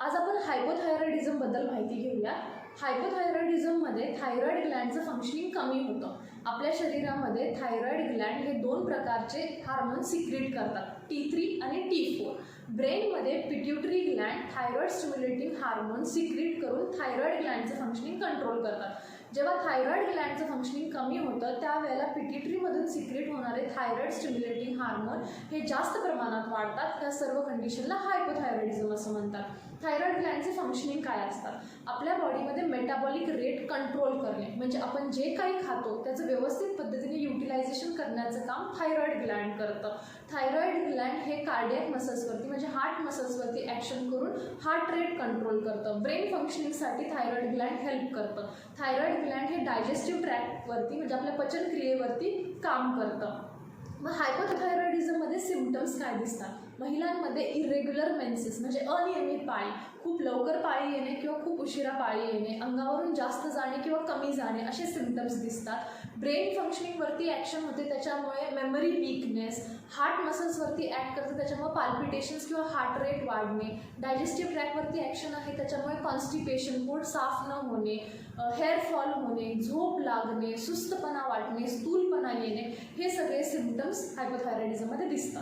आज आपण हायपोथायरॉइडिझमबद्दल माहिती घेऊया. हायपोथायरॉइडिझममध्ये थायरॉइड ग्लँडचं फंक्शनिंग कमी होतं. आपल्या शरीरामध्ये थायरॉइड ग्लँड हे दोन प्रकारचे हार्मोन सिक्रिट करतात. टी थ्री आणि T four ब्रेनमध्ये pituitary gland thyroid stimulating hormone secrete करून थायरॉइड ग्लँडचं फंक्शनिंग कंट्रोल करतात. जेव्हा थायरॉइड ग्लँडचं फंक्शनिंग कमी होतं त्यावेळेला पिट्युटरीमधून सिक्रेट होणारे थायरॉइड स्टिम्युलेटिंग हार्मोन हे जास्त प्रमाणात वाढतात. त्या सर्व कंडिशनला हायपोथायरॉइडिझम असं म्हणतात. थायरॉइड ग्लँडचे फंक्शनिंग काय असतात? आपल्या बॉडीमध्ये मेटाबॉलिक रेट कंट्रोल करणे. म्हणजे आपण जे काही खातो त्याचं व्यवस्थित पद्धतीने युटिलायझेशन करण्याचं काम थायरॉइड ग्लँड करतं. थायरॉइड ग्लँड हे कार्डियक मसल्सवरती म्हणजे हार्ट मसल्सवरती ॲक्शन करून हार्ट रेट कंट्रोल करतं. ब्रेन फंक्शनिंगसाठी थायरॉइड ग्लँड हेल्प करतं. थायरॉइड ग्लँड हे डायजेस्टिव्ह ट्रॅकवरती म्हणजे आपल्या पचनक्रियेवरती काम करतं. मग हायपोथायरॉइडिझममध्ये सिमटम्स काय दिसतात? महिलांमध्ये इरेग्युलर मेन्सेस म्हणजे अनियमित पाळी खूप लवकर पाळी येणे किंवा खूप उशिरा पाळी येणे अंगावरून जास्त जाणे किंवा कमी जाणे असे सिमटम्स दिसतात. ब्रेन फंक्शनिंगवरती ॲक्शन होते त्याच्यामुळे मेमरी वीकनेस हार्ट मसल्सवरती ॲक्ट करते त्याच्यामुळे पाल्पिटेशन्स किंवा हार्ट रेट वाढणे डायजेस्टिव्ह ट्रॅकवरती ॲक्शन आहे त्याच्यामुळे कॉन्स्टिपेशन पोट साफ न होणे हेअर फॉल होणे झोप लागणे सुस्तपणा वाटणे स्थूलपणा येणे हे सगळे सिमटम्स हायपोथायरॉइडिझममध्ये दिसतात.